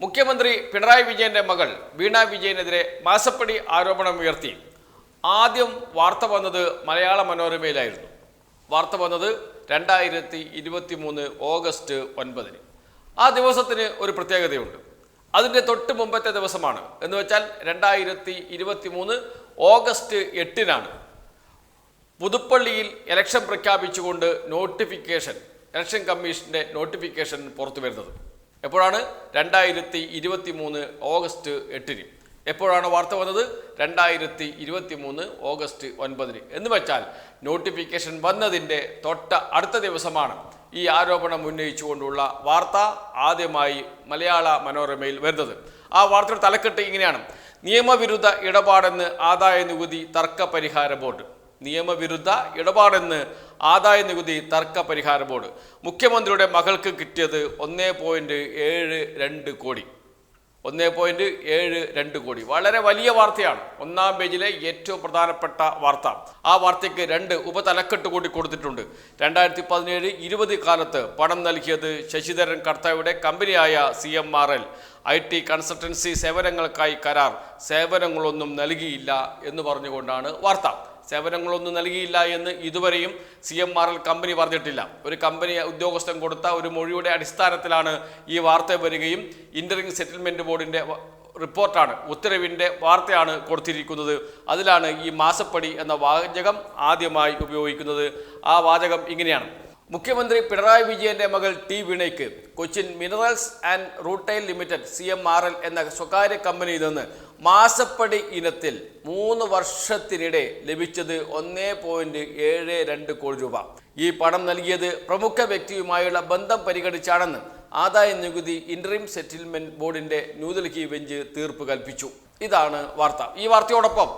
മുഖ്യമന്ത്രി പിണറായി വിജയന്റെ മകൾ വീണ വിജയനെതിരെ മാസപ്പടി ആരോപണം ഉയർത്തി. ആദ്യം വാർത്ത വന്നത് മലയാള മനോരമയിലായിരുന്നു. വാർത്ത വന്നത് രണ്ടായിരത്തി ഇരുപത്തി മൂന്ന് ഓഗസ്റ്റ് ഒൻപതിന്. ആ ദിവസത്തിന് ഒരു പ്രത്യേകതയുണ്ട്. അതിന്റെ തൊട്ട് മുമ്പത്തെ ദിവസമാണ്. എന്ന് വെച്ചാൽ രണ്ടായിരത്തി ഇരുപത്തി മൂന്ന് ഓഗസ്റ്റ് എട്ടിനാണ്. പുതുപ്പള്ളിയിൽ ഇലക്ഷൻ പ്രഖ്യാപിച്ചുകൊണ്ട് നോട്ടിഫിക്കേഷൻ ഇലക്ഷൻ കമ്മീഷന്റെ നോട്ടിഫിക്കേഷൻ പുറത്തു വരുന്നത് എപ്പോഴാണ്? രണ്ടായിരത്തി ഇരുപത്തി മൂന്ന് ഓഗസ്റ്റ് എട്ടിന്. എപ്പോഴാണ് വാർത്ത വന്നത്? രണ്ടായിരത്തി ഇരുപത്തി മൂന്ന് ഓഗസ്റ്റ് ഒൻപതിന്. എന്ന് വെച്ചാൽ നോട്ടിഫിക്കേഷൻ വന്നതിന്റെ തൊട്ട അടുത്ത ദിവസമാണ് ഈ ആരോപണം ഉന്നയിച്ചുകൊണ്ടുള്ള വാർത്ത ആദ്യമായി മലയാള മനോരമയിൽ വരുന്നത്. ആ വാർത്തയുടെ തലക്കെട്ട് ഇങ്ങനെയാണ്. നിയമവിരുദ്ധ ഇടപാടെന്ന് ആദായ നികുതി തർക്ക പരിഹാര ബോർഡ്. നിയമവിരുദ്ധ ഇടപാടെന്ന് ആദായ നികുതി തർക്ക പരിഹാര ബോർഡ്. മുഖ്യമന്ത്രിയുടെ മകൾക്ക് കിട്ടിയത് ഒന്നേ പോയിന്റ് ഏഴ് രണ്ട് കോടി. ഒന്നേ പോയിന്റ് ഏഴ് രണ്ട് കോടി. വളരെ വലിയ വാർത്തയാണ്. ഒന്നാം പേജിലെ ഏറ്റവും പ്രധാനപ്പെട്ട വാർത്ത. ആ വാർത്തയ്ക്ക് രണ്ട് ഉപതലക്കെട്ട് കൂടി കൊടുത്തിട്ടുണ്ട്. രണ്ടായിരത്തി പതിനേഴ് ഇരുപത് കാലത്ത് പണം നൽകിയത് ശശിധരൻ കർത്തായുടെ കമ്പനിയായ C M R L. I T consultancy സേവനങ്ങൾക്കായി കരാർ. സേവനങ്ങളൊന്നും നൽകിയില്ല എന്ന് പറഞ്ഞുകൊണ്ടാണ് വാർത്ത. സേവനങ്ങളൊന്നും നൽകിയില്ല എന്ന് ഇതുവരെയും സി എം ആർ കമ്പനി പറഞ്ഞിട്ടില്ല. ഒരു കമ്പനി ഉദ്യോഗസ്ഥൻ കൊടുത്ത ഒരു മൊഴിയുടെ അടിസ്ഥാനത്തിലാണ് ഈ വാർത്ത വരികയും ഇന്ററിംഗ് സെറ്റിൽമെന്റ് ബോർഡിന്റെ റിപ്പോർട്ടാണ് ഉത്തരവിന്റെ വാർത്തയാണ് കൊടുത്തിരിക്കുന്നത്. അതിലാണ് ഈ മാസപ്പടി എന്ന വാചകം ആദ്യമായി ഉപയോഗിക്കുന്നത്. ആ വാചകം ഇങ്ങനെയാണ്. മുഖ്യമന്ത്രി പിണറായി വിജയന്റെ മകൾ T വിനയ്ക്ക് Cochin minerals and rutile limited C M R L എന്ന സ്വകാര്യ കമ്പനിയിൽ നിന്ന് മാസപ്പടി ഇനത്തിൽ മൂന്ന് വർഷത്തിനിടെ ലഭിച്ചത് ഒന്നേ പോയിന്റ് ഏഴ് രണ്ട് കോടി രൂപ. ഈ പണം നൽകിയത് പ്രമുഖ വ്യക്തിയുമായുള്ള ബന്ധം പരിഗണിച്ചാണെന്ന് ആദായ നികുതി ഇന്ററിം സെറ്റിൽമെന്റ് ബോർഡിന്റെ ന്യൂഡൽഹി ബെഞ്ച് തീർപ്പ് കൽപ്പിച്ചു. ഇതാണ് വാർത്ത. ഈ വാർത്തയോടൊപ്പം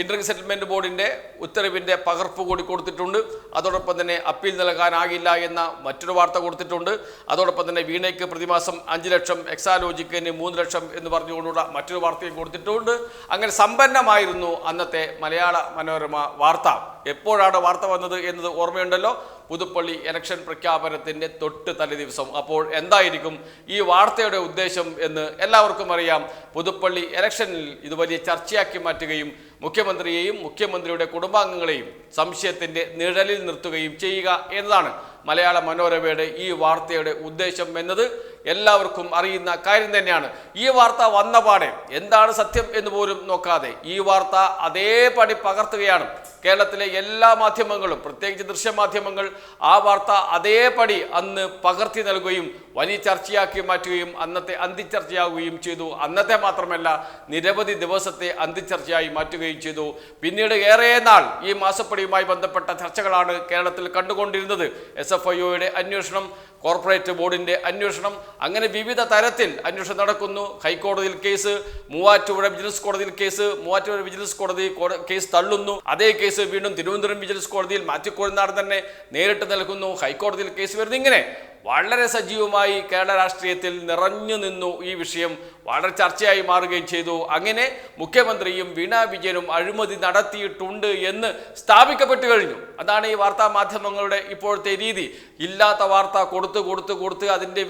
ഇന്റർ സെറ്റിൽമെന്റ് ബോർഡിന്റെ ഉത്തരവിന്റെ പകർപ്പ് കൂടി കൊടുത്തിട്ടുണ്ട്. അതോടൊപ്പം തന്നെ അപ്പീൽ നൽകാനാകില്ല എന്ന മറ്റൊരു വാർത്ത കൊടുത്തിട്ടുണ്ട്. അതോടൊപ്പം തന്നെ വീണയ്ക്ക് പ്രതിമാസം അഞ്ച് ലക്ഷം എക്സാലോജിക്കിന് മൂന്ന് ലക്ഷം എന്ന് പറഞ്ഞുകൊണ്ടുള്ള മറ്റൊരു വാർത്തയും കൊടുത്തിട്ടുണ്ട്. അങ്ങനെ സമ്പന്നമായിരുന്നു അന്നത്തെ മലയാള മനോരമ വാർത്ത. എപ്പോഴാണ് വാർത്ത വന്നത് എന്നത് ഓർമ്മയുണ്ടല്ലോ? പുതുപ്പള്ളി ഇലക്ഷൻ പ്രഖ്യാപനത്തിന്റെ തൊട്ട് തലേ ദിവസം. അപ്പോൾ എന്തായിരിക്കും ഈ വാർത്തയുടെ ഉദ്ദേശം എന്ന് എല്ലാവർക്കും അറിയാം. പുതുപ്പള്ളി ഇലക്ഷനിൽ ഇത് വലിയ ചർച്ചയാക്കി മാറ്റുകയും മുഖ്യമന്ത്രിയെയും മുഖ്യമന്ത്രിയുടെ കുടുംബാംഗങ്ങളെയും സംശയത്തിന്റെ നിഴലിൽ നിർത്തുകയും ചെയ്യുക എന്നതാണ് മലയാള മനോരമയുടെ ഈ വാർത്തയുടെ ഉദ്ദേശം എന്നത്. എല്ലാവർക്കും അറിയുന്ന കാര്യം തന്നെയാണ്. ഈ വാർത്ത വന്ന പാടെ എന്താണ് സത്യം എന്ന് പോലും നോക്കാതെ ഈ വാർത്ത അതേപടി പകർത്തുകയാണ് കേരളത്തിലെ എല്ലാ മാധ്യമങ്ങളും പ്രത്യേകിച്ച് ദൃശ്യമാധ്യമങ്ങൾ ആ വാർത്ത അതേപടി അന്ന് പകർത്തി നൽകുകയും വലിയ ചർച്ചയാക്കി മാറ്റുകയും അന്നത്തെ അന്തിച്ചർച്ചയാവുകയും ചെയ്തു. അന്നത്തെ മാത്രമല്ല നിരവധി ദിവസത്തെ അന്തിച്ചർച്ചയായി മാറ്റുകയും ചെയ്തു. പിന്നീട് ഏറെ നാൾ ഈ മാസപ്പടിയുമായി ബന്ധപ്പെട്ട ചർച്ചകളാണ് കേരളത്തിൽ കണ്ടുകൊണ്ടിരുന്നത്. എസ് എഫ് ഐ ഒയുടെ അന്വേഷണം കോർപ്പറേറ്റ് ബോർഡിന്റെ അന്വേഷണം. അങ്ങനെ വിവിധ തരത്തിൽ അന്വേഷണം നടക്കുന്നു. ഹൈക്കോടതിയിൽ കേസ് മൂവാറ്റുപുഴ വിജിലൻസ് കോടതിയിൽ കേസ് മൂവാറ്റുപുഴ വിജിലൻസ് കോടതി കേസ് തള്ളുന്നു. അതേ കേസ് വീണ്ടും തിരുവനന്തപുരം വിജിലൻസ് കോടതിയിൽ മാത്യു കോഴിനാട് തന്നെ നേരിട്ട് നൽകുന്നു. ഹൈക്കോടതിയിൽ കേസ് വരുന്നു. ഇങ്ങനെ വളരെ സജീവമായി കേരള രാഷ്ട്രീയത്തിൽ നിറഞ്ഞു നിന്നു ഈ വിഷയം വളരെ ചർച്ചയായി മാറുകയും ചെയ്തു. അങ്ങനെ മുഖ്യമന്ത്രിയും വീണ വിജയനും അഴിമതി നടത്തിയിട്ടുണ്ട് എന്ന് സ്ഥാപിക്കപ്പെട്ടു കഴിഞ്ഞു. അതാണ് ഈ വാർത്താ മാധ്യമങ്ങളുടെ ഇപ്പോഴത്തെ രീതി. ഇല്ലാത്ത വാർത്ത കൊടുത്ത് കൊടുത്ത് കൊടുത്ത് അതിന്റെ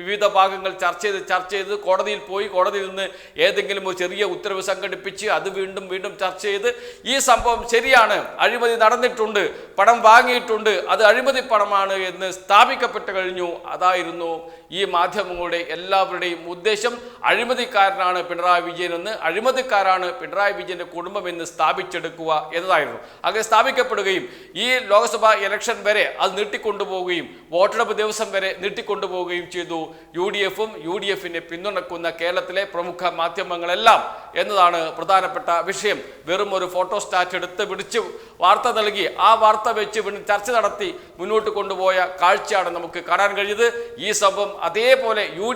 വിവിധ ഭാഗങ്ങൾ ചർച്ച ചെയ്ത് ചർച്ച ചെയ്ത് കോടതിയിൽ പോയി കോടതിയിൽ നിന്ന് ഏതെങ്കിലും ഒരു ചെറിയ ഉത്തരവ് സംഘടിപ്പിച്ച് അത് വീണ്ടും വീണ്ടും ചർച്ച ചെയ്ത് ഈ സംഭവം ശരിയാണ്. അഴിമതി നടന്നിട്ടുണ്ട് പണം വാങ്ങിയിട്ടുണ്ട് അത് അഴിമതി പണമാണ് എന്ന് സ്ഥാപിക്കപ്പെട്ടു കഴിഞ്ഞു. അതായിരുന്നു ഈ മാധ്യമങ്ങളുടെ എല്ലാവരുടെയും ഉദ്ദേശം. അഴിമതിക്കാരനാണ് പിണറായി വിജയൻ എന്ന് അഴിമതിക്കാരാണ് പിണറായി വിജയന്റെ കുടുംബം എന്ന് സ്ഥാപിച്ചെടുക്കുക എന്നതായിരുന്നു. അങ്ങനെ സ്ഥാപിക്കപ്പെടുകയും ഈ ലോക്സഭാ ഇലക്ഷൻ വരെ അത് നീട്ടിക്കൊണ്ടുപോവുകയും വോട്ടെടുപ്പ് ദിവസം വരെ നീട്ടിക്കൊണ്ടുപോവുകയും ചെയ്തു. യു ഡി എഫും യു ഡി എഫിനെ പിന്തുണക്കുന്ന കേരളത്തിലെ പ്രമുഖ മാധ്യമങ്ങളെല്ലാം എന്നതാണ് പ്രധാനപ്പെട്ട വിഷയം. വെറും ഒരു ഫോട്ടോ സ്റ്റാറ്റ് എടുത്ത് പിടിച്ച് വാർത്ത നൽകി ആ വാർത്ത വെച്ച് ചർച്ച നടത്തി മുന്നോട്ട് കൊണ്ടുപോയ കാഴ്ചയാണ് നമുക്ക് കാണാൻ കഴിഞ്ഞത്. ഈ സംഭവം അതേപോലെ യു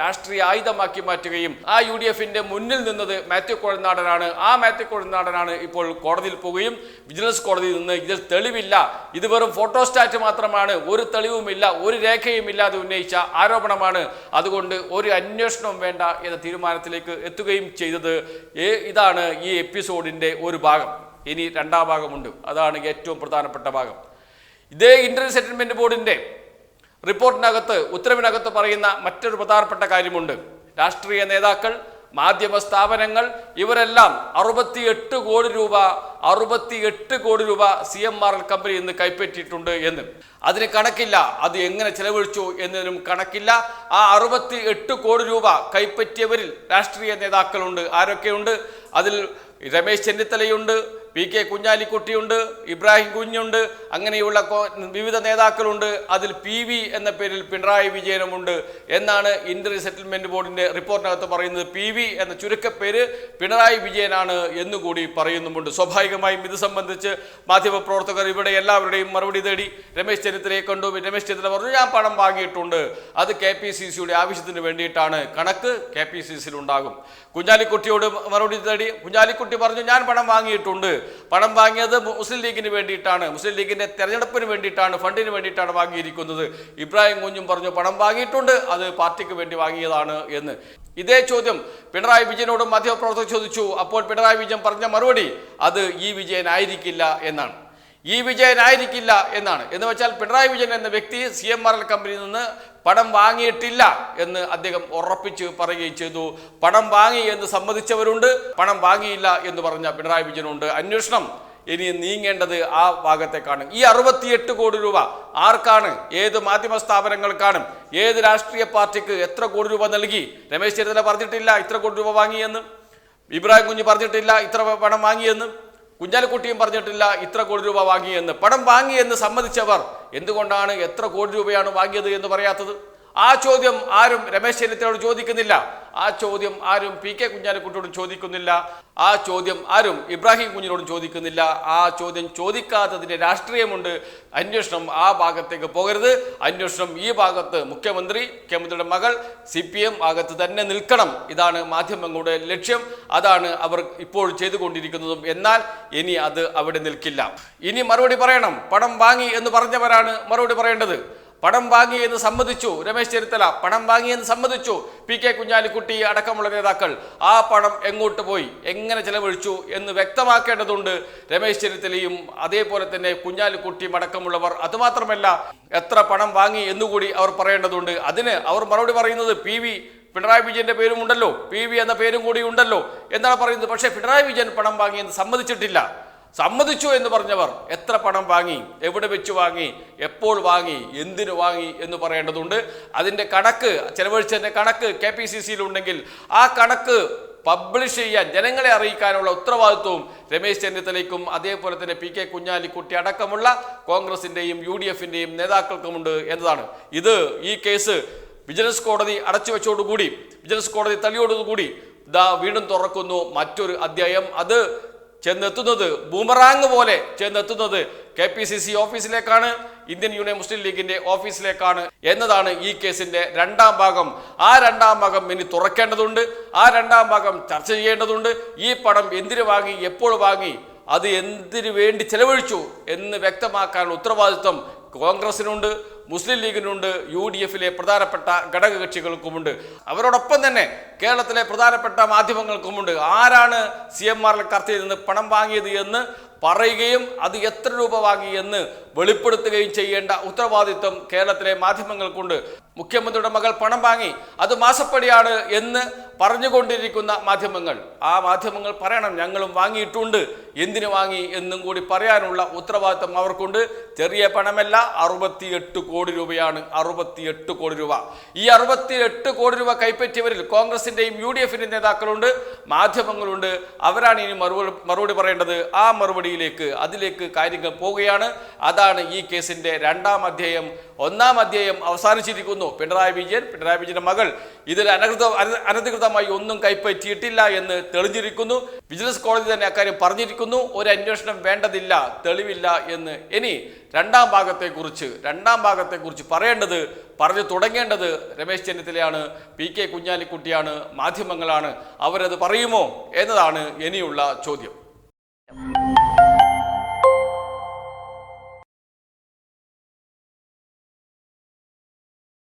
രാഷ്ട്രീയ ആയുധമാക്കി മാറ്റുകയും ആ യു ഡി എഫിന്റെ മുന്നിൽ നിന്നത് മാത്യു കോഴനാടനാണ്. ആ മാത്യു കോഴനാടനാണ് ഇപ്പോൾ കോടതിയിൽ പോവുകയും വിജിലൻസ് കോടതിയിൽ നിന്ന് ഇതിൽ തെളിവില്ല. ഇത് വെറും ഫോട്ടോസ്റ്റാറ്റ് മാത്രമാണ്. ഒരു തെളിവുമില്ല ഒരു രേഖയും ഇല്ലാതെ ഉന്നയിച്ച ആരോപണമാണ്. അതുകൊണ്ട് ഒരു അന്വേഷണവും വേണ്ട എന്ന തീരുമാനത്തിലേക്ക് എത്തുകയും ചെയ്തത്. ഇതാണ് ഈ എപ്പിസോഡിന്റെ ഒരു ഭാഗം. ഇനി രണ്ടാം ഭാഗമുണ്ട്. അതാണ് ഏറ്റവും പ്രധാനപ്പെട്ട ഭാഗം. ഇതേ ഇന്റർ സെറ്റിൽമെന്റ് ബോർഡിന്റെ റിപ്പോർട്ടിനകത്ത് ഉത്തരവിനകത്ത് പറയുന്ന മറ്റൊരു പ്രധാനപ്പെട്ട കാര്യമുണ്ട്. രാഷ്ട്രീയ നേതാക്കൾ മാധ്യമ സ്ഥാപനങ്ങൾ ഇവരെല്ലാം അറുപത്തിയെട്ട് കോടി രൂപ അറുപത്തിയെട്ട് കോടി രൂപ C M R L company ഇന്ന് കൈപ്പറ്റിയിട്ടുണ്ട് എന്ന്. അതിന് കണക്കില്ല. അത് എങ്ങനെ ചെലവഴിച്ചു എന്നതിനും കണക്കില്ല. ആ അറുപത്തി എട്ട് കോടി രൂപ കൈപ്പറ്റിയവരിൽ രാഷ്ട്രീയ നേതാക്കളുണ്ട്. ആരൊക്കെയുണ്ട്? അതിൽ രമേശ് ചെന്നിത്തലയുണ്ട്. പി കെ കുഞ്ഞാലിക്കുട്ടിയുണ്ട് ഇബ്രാഹിം കുഞ്ഞുണ്ട് അങ്ങനെയുള്ള വിവിധ നേതാക്കളുണ്ട്. അതിൽ പി വി എന്ന പേരിൽ പിണറായി വിജയനുമുണ്ട് എന്നാണ് ഇന്ത്യൻ സെറ്റിൽമെന്റ് ബോർഡിന്റെ റിപ്പോർട്ടിനകത്ത് പറയുന്നത്. പി വി എന്ന ചുരുക്കപ്പേര് പിണറായി വിജയനാണ് എന്നുകൂടി പറയുന്നുമുണ്ട്. സ്വാഭാവികമായും ഇത് സംബന്ധിച്ച് മാധ്യമപ്രവർത്തകർ ഇവിടെ എല്ലാവരുടെയും മറുപടി തേടി രമേശ് ചെന്നിത്തലയെ കണ്ടു. രമേശ് ചെന്നിത്തല പറഞ്ഞു ഞാൻ പണം വാങ്ങിയിട്ടുണ്ട്. അത് കെ പി സി സിയുടെ ആവശ്യത്തിന് വേണ്ടിയിട്ടാണ്. കണക്ക് കെ പി സി സിയിൽ ഉണ്ടാകും കുഞ്ഞാലിക്കുട്ടിയോട് മറുപടി തേടി കുഞ്ഞാലിക്കുട്ടി പറഞ്ഞു ഞാൻ പണം വാങ്ങിയിട്ടുണ്ട്. പണം വാങ്ങിയത് മുസ്ലിം ലീഗിന് വേണ്ടിയിട്ടാണ്. മുസ്ലിം ലീഗിന്റെ തെരഞ്ഞെടുപ്പിന് വേണ്ടിയിട്ടാണ് ഫണ്ടിന് വേണ്ടിയിട്ടാണ് വാങ്ങിയിരിക്കുന്നത്. ഇബ്രാഹിം കുഞ്ഞും പറഞ്ഞു പണം വാങ്ങിയിട്ടുണ്ട് അത് പാർട്ടിക്ക് വേണ്ടി വാങ്ങിയതാണ് എന്ന്. ഇതേ ചോദ്യം പിണറായി വിജയനോടും മാധ്യമപ്രവർത്തകർ ചോദിച്ചു. അപ്പോൾ പിണറായി വിജയൻ പറഞ്ഞ മറുപടി അത് ഈ വിജയൻ ആയിരിക്കില്ല എന്നാണ്. ഈ വിജയനായിരിക്കില്ല എന്നാണ്. എന്ന് വെച്ചാൽ പിണറായി വിജയൻ എന്ന വ്യക്തി സി എം ആർ എൽ കമ്പനിയിൽ നിന്ന് പണം വാങ്ങിയിട്ടില്ല എന്ന് അദ്ദേഹം ഉറപ്പിച്ച് പറയുകയും ചെയ്തു. പണം വാങ്ങി എന്ന് സമ്മതിച്ചവരുണ്ട് പണം വാങ്ങിയില്ല എന്ന് പറഞ്ഞ പിണറായി വിജയനുണ്ട്. അന്വേഷണം ഇനി നീങ്ങേണ്ടത് ആ ഭാഗത്തെ കാണും ഈ അറുപത്തിയെട്ട് കോടി രൂപ ആർക്കാണ്? ഏത് മാധ്യമ സ്ഥാപനങ്ങൾക്കാണ്? ഏത് രാഷ്ട്രീയ പാർട്ടിക്ക് എത്ര കോടി രൂപ നൽകി? രമേശ് ചെന്നിത്തല പറഞ്ഞിട്ടില്ല ഇത്ര കോടി രൂപ വാങ്ങിയെന്ന്. ഇബ്രാഹിം കുഞ്ഞ് പറഞ്ഞിട്ടില്ല ഇത്ര പണം വാങ്ങിയെന്ന്. കുഞ്ഞാലിക്കുട്ടിയും പറഞ്ഞിട്ടില്ല ഇത്ര കോടി രൂപ വാങ്ങിയെന്ന് പണം വാങ്ങിയെന്ന് സമ്മതിച്ചവർ എന്തുകൊണ്ടാണ് എത്ര കോടി രൂപയാണ് വാങ്ങിയത് എന്ന് പറയാത്തത്? ആ ചോദ്യം ആരും രമേശ് ചെന്നിത്തലയോട് ചോദിക്കുന്നില്ല. ആ ചോദ്യം ആരും പി കെ കുഞ്ഞാലിക്കുട്ടിയോടും ചോദിക്കുന്നില്ല. ആ ചോദ്യം ആരും ഇബ്രാഹിം കുഞ്ഞിനോടും ചോദിക്കുന്നില്ല. ആ ചോദ്യം ചോദിക്കാത്തതിന്റെ രാഷ്ട്രീയമുണ്ട്. അന്വേഷണം ആ ഭാഗത്തേക്ക് പോകരുത്. അന്വേഷണം ഈ ഭാഗത്ത് മുഖ്യമന്ത്രി മുഖ്യമന്ത്രിയുടെ മകൾ സി പി എം ഭാഗത്ത് തന്നെ നിൽക്കണം. ഇതാണ് മാധ്യമങ്ങളുടെ ലക്ഷ്യം. അതാണ് അവർ ഇപ്പോൾ ചെയ്തുകൊണ്ടിരിക്കുന്നതും. എന്നാൽ ഇനി അത് അവിടെ നിൽക്കില്ല. ഇനി മറുപടി പറയണം. പണം വാങ്ങി എന്ന് പറഞ്ഞവരാണ് മറുപടി പറയേണ്ടത്. പണം വാങ്ങി എന്ന് സമ്മതിച്ചു. രമേശ് ചെന്നിത്തല പണം വാങ്ങി എന്ന് സമ്മതിച്ചു. പി കെ കുഞ്ഞാലിക്കുട്ടി അടക്കമുള്ള നേതാക്കൾ ആ പണം എങ്ങോട്ട് പോയി? എങ്ങനെ ചെലവഴിച്ചു എന്ന് വ്യക്തമാക്കേണ്ടതുണ്ട്. രമേശ് ചെന്നിത്തലയും അതേപോലെ തന്നെ കുഞ്ഞാലിക്കുട്ടിയും അടക്കമുള്ളവർ. അതുമാത്രമല്ല എത്ര പണം വാങ്ങി എന്നുകൂടി അവർ പറയേണ്ടതുണ്ട്. അതിന് അവർ മറുപടി പറയുന്നത് പി വി പിണറായി വിജയന്റെ പേരും ഉണ്ടല്ലോ പി വി എന്ന പേരും കൂടി ഉണ്ടല്ലോ എന്നാണ് പറയുന്നത്. പക്ഷേ പിണറായി വിജയൻ പണം വാങ്ങിയെന്ന് സമ്മതിച്ചിട്ടില്ല. സമ്മതിച്ചു എന്ന് പറഞ്ഞവർ എത്ര പണം വാങ്ങി എവിടെ വെച്ച് വാങ്ങി എപ്പോൾ വാങ്ങി എന്തിനു വാങ്ങി എന്ന് പറയേണ്ടതുണ്ട്. അതിന്റെ കണക്ക് ചെലവഴിച്ചതിന്റെ കണക്ക് കെ പി സി സിയിലുണ്ടെങ്കിൽ ആ കണക്ക് പബ്ലിഷ് ചെയ്യാൻ ജനങ്ങളെ അറിയിക്കാനുള്ള ഉത്തരവാദിത്വവും രമേശ് ചെന്നിത്തലയ്ക്കും അതേപോലെ തന്നെ പി കെ കുഞ്ഞാലിക്കുട്ടി അടക്കമുള്ള കോൺഗ്രസിന്റെയും യു ഡി എഫിന്റെയും നേതാക്കൾക്കുമുണ്ട് എന്നതാണ്. ഇത് ഈ കേസ് വിജിലൻസ് കോടതി അടച്ചു വെച്ചോടുകൂടി വിജിലൻസ് കോടതി തള്ളിയോടുകൂടി ദാ വീണ്ടും തുറക്കുന്നു മറ്റൊരു അധ്യായം. അത് ചെന്നെത്തുന്നത് ബൂമറാങ് പോലെ ചെന്നെത്തുന്നത് കെ പി സി സി ഓഫീസിലേക്കാണ് ഇന്ത്യൻ യൂണിയൻ മുസ്ലിം ലീഗിന്റെ ഓഫീസിലേക്കാണ് എന്നതാണ് ഈ കേസിന്റെ രണ്ടാം ഭാഗം. ആ രണ്ടാം ഭാഗം ഇനി തുറക്കേണ്ടതുണ്ട് ആ രണ്ടാം ഭാഗം ചർച്ച ചെയ്യേണ്ടതുണ്ട്. ഈ പണം എന്തിനു വാങ്ങി എപ്പോൾ വാങ്ങി അത് എന്തിനു വേണ്ടി ചെലവഴിച്ചു എന്ന് വ്യക്തമാക്കാനുള്ള ഉത്തരവാദിത്വം കോൺഗ്രസിനുണ്ട്. മുസ്ലിം ലീഗിനുണ്ട് യു ഡി എഫിലെ പ്രധാനപ്പെട്ട ഘടകകക്ഷികൾക്കുമുണ്ട്. അവരോടൊപ്പം തന്നെ കേരളത്തിലെ പ്രധാനപ്പെട്ട മാധ്യമങ്ങൾക്കുമുണ്ട്. ആരാണ് സി എം ആർ കർത്തയിൽ നിന്ന് പണം വാങ്ങിയത് എന്ന് പറയുകയും അത് എത്ര രൂപ വാങ്ങി എന്ന് വെളിപ്പെടുത്തുകയും ചെയ്യേണ്ട ഉത്തരവാദിത്വം കേരളത്തിലെ മാധ്യമങ്ങൾക്കുണ്ട്. മുഖ്യമന്ത്രിയുടെ മകൾ പണം വാങ്ങി. അത് മാസപ്പടിയാണ് എന്ന് പറഞ്ഞുകൊണ്ടിരിക്കുന്ന മാധ്യമങ്ങൾ. ആ മാധ്യമങ്ങൾ പറയണം ഞങ്ങളും വാങ്ങിയിട്ടുണ്ട്. എന്തിനു വാങ്ങി? എന്നും കൂടി പറയാനുള്ള ഉത്തരവാദിത്വം അവർക്കുണ്ട്. ചെറിയ പണമല്ല അറുപത്തിയെട്ട് കോടി രൂപയാണ്. അറുപത്തിയെട്ട് കോടി രൂപ. ഈ അറുപത്തിയെട്ട് കോടി രൂപ കൈപ്പറ്റിയവരിൽ കോൺഗ്രസിന്റെയും യു ഡി എഫിന്റെയും നേതാക്കളുണ്ട് മാധ്യമങ്ങളുണ്ട്. അവരാണ് ഇനി മറുപടി മറുപടി പറയേണ്ടത്. ആ മറുപടിയിലേക്ക് അതിലേക്ക് കാര്യങ്ങൾ പോവുകയാണ്. അതാണ് ഈ കേസിന്റെ രണ്ടാം അധ്യായം. ഒന്നാം അധ്യായം അവസാനിച്ചിരിക്കുന്നു. പിണറായി വിജയൻ പിണറായി വിജയന്റെ മകൾ. ഇതിൽ അനധികൃത അന- അനധികൃതമായി ഒന്നും കൈപ്പറ്റിയിട്ടില്ല എന്ന് തെളിഞ്ഞിരിക്കുന്നു. വിജിലൻസ് കോടതി തന്നെ അക്കാര്യം പറഞ്ഞിരിക്കുന്നു. ഒരു അന്വേഷണം വേണ്ടതില്ല തെളിവില്ല എന്ന്. ഇനി രണ്ടാം ഭാഗത്തെക്കുറിച്ച് രണ്ടാം ഭാഗത്തെക്കുറിച്ച് പറയേണ്ടത് പറഞ്ഞു തുടങ്ങേണ്ടത് രമേശ് ചെന്നിത്തലയാണ് പി കെ കുഞ്ഞാലിക്കുട്ടിയാണ് മാധ്യമങ്ങളാണ്. അവരത് പറയുമോ എന്നതാണ് ഇനിയുള്ള ചോദ്യം.